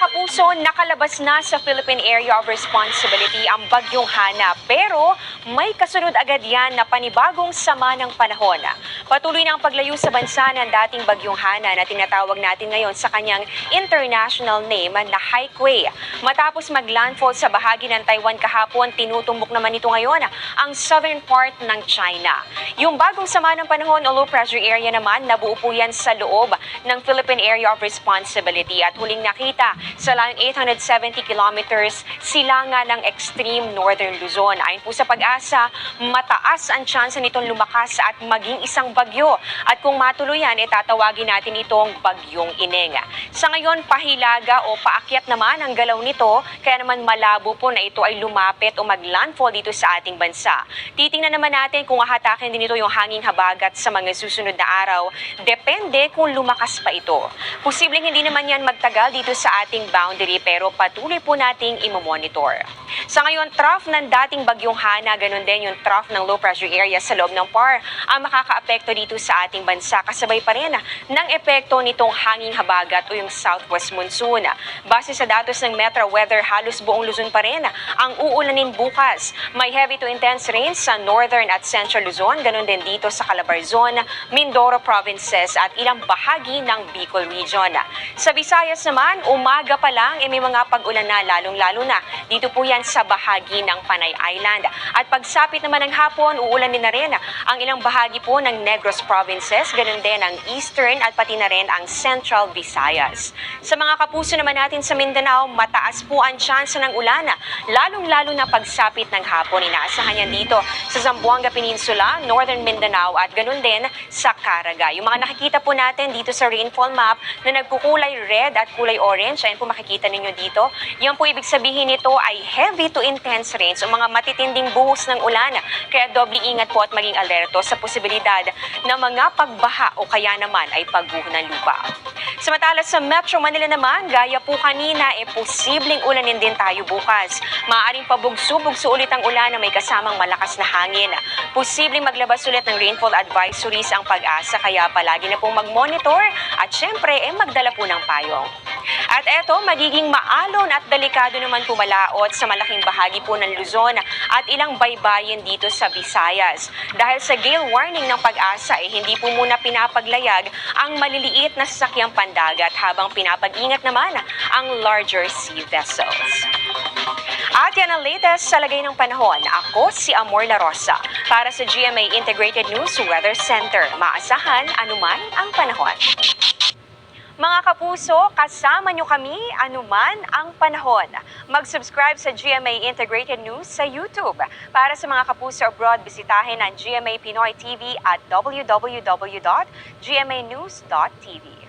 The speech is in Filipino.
kapuso, nakalabas na sa Philippine Area of Responsibility ang Bagyong Hana. Pero may kasunod agad yan na panibagong sama ng panahon. Patuloy na ang paglayo sa bansa ng dating Bagyong Hana na tinatawag natin ngayon sa kanyang international name na Haikui. Matapos maglandfall sa bahagi ng Taiwan kahapon, tinutumbok naman ito ngayon ang southern part ng China. Yung bagong sama ng panahon o low pressure area naman, nabuo po yan sa loob ng Philippine Area of Responsibility at huling nakita sa layong 870 kilometers silangan ng extreme northern Luzon. Ayon po sa pag-asa, mataas ang tsansa nitong lumakas at maging isang bagyo. At kung matuluyan, itatawagin natin itong bagyong ineng. Sa ngayon, pahilaga o paakyat naman ang galaw nito, kaya naman malabo po na ito ay lumapit o maglandfall dito sa ating bansa. Titingnan naman natin kung hahatakin din ito yung hanging habagat sa mga susunod na araw. Depende kung lumakas pa ito. Posibleng hindi naman yan magtagal dito sa ating boundary pero patuloy po nating imomonitor. Sa ngayon, trough ng dating bagyong Hana, ganun din yung trough ng low pressure area sa loob ng PAR ang makakaapekto dito sa ating bansa kasabay pa rin ng epekto nitong hanging habagat o yung southwest monsoon. Base sa datos ng Metro Weather, halos buong Luzon pa rin ang uulanin bukas. May heavy to intense rains sa northern at central Luzon, ganun din dito sa Calabarzon, Mindoro provinces at ilang bahagi ng Bicol region. Sa Visayas naman, umaga pa lang eh, may mga pag-ulan na lalong-lalo na. Dito po yan sa bahagi ng Panay Island. At pagsapit naman ng hapon, uulanin na rin ang ilang bahagi po ng Negros provinces, ganun din ang eastern at pati na rin ang central Visayas. Sa mga kapuso naman natin sa Mindanao, mataas po ang tsansa ng ulan, lalong-lalo na pagsapit ng hapon. Inaasahan yan dito sa Zamboanga Peninsula, Northern Mindanao at ganun din sa Caraga. Yung mga nakikita po natin dito sa rainfall map na nagkukulay red at kulay orange, ayan po makikita ninyo dito. Yan po ibig sabihin nito ay heavy to intense rains o mga matitinding buhos ng ulan. Kaya doble ingat po at maging alerto sa posibilidad na mga pagbaha o kaya naman ay pagguho ng lupa. Samantala sa Metro Manila naman, gaya po kanina, e posibleng ulanin din tayo bukas. Maaaring pabugso-bugso ulit ang ulan na may kasamang malakas na hangin. Posibleng maglabas ulit ng rainfall advisories ang pag-asa, kaya palagi na pong mag-monitor at syempre, eh, magdala po ng payong. At eto, magiging maalon at delikado naman pumalaot sa malaking bahagi po ng Luzon at ilang baybayin dito sa Visayas. Dahil sa gale warning ng pag-asa, eh, hindi po muna pinapaglayag ang maliliit na sasakyang pandagat habang pinapag-ingat naman ang larger sea vessels. At yan ang latest sa lagay ng panahon. Ako si Amor La Rosa para sa GMA Integrated News Weather Center. Maasahan anuman ang panahon. Mga kapuso, kasama nyo kami anuman ang panahon. Mag-subscribe sa GMA Integrated News sa YouTube. Para sa mga kapuso abroad, bisitahin ang GMA Pinoy TV at www.gmanews.tv.